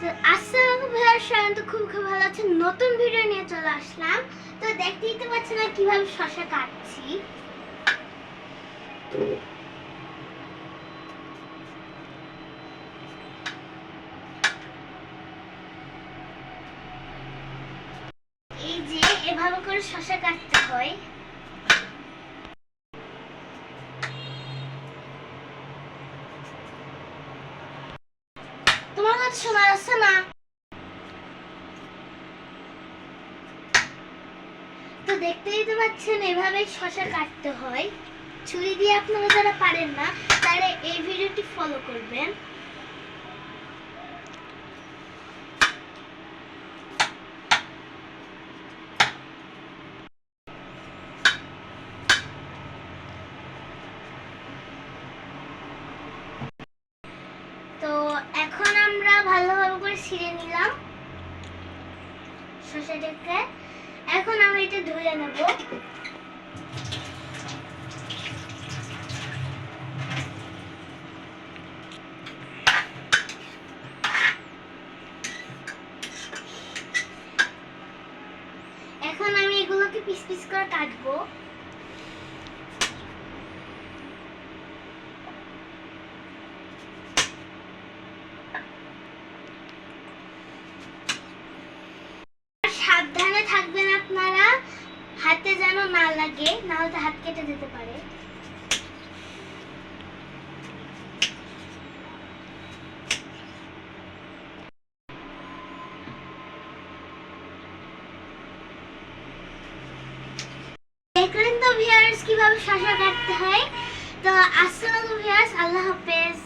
তো আসসালামু ভাইয়া, সবাই তো খুব খুব ভালো আছেন। নতুন ভিডিও নিয়ে চলে আসলাম। তো দেখতেই তো পাচ্ছেন না কীভাবে শশা কাটছি। এই যে, এভাবে করে শশা কাটতে হয়। তোমার কাছে শোনা যাচ্ছে না? তো দেখতেই তো পাচ্ছেন, এভাবে শশা কাটতে হয়। ছুরি দিয়ে আপনারা যারা পারেন না তারা এই ভিডিওটি ফলো করবেন তো এখন আমরা ভালোভাবে করে ছিঁড়ে নিলাম। শসাটাকে এখন আমি এটা ধুয়ে নেব। এখন আমি এগুলোকে পিস পিস করে কাটবো। সাবধানে থাকবেন আপনারা। হাতে যেন না লাগে না হলে হাত কেটে যেতে পারে। দেখলেন তো ভিউয়ার্স কীভাবে শশা কাটতে হয়? তো আসসালামু ভিউয়ার্স আল্লাহ হাফেজ।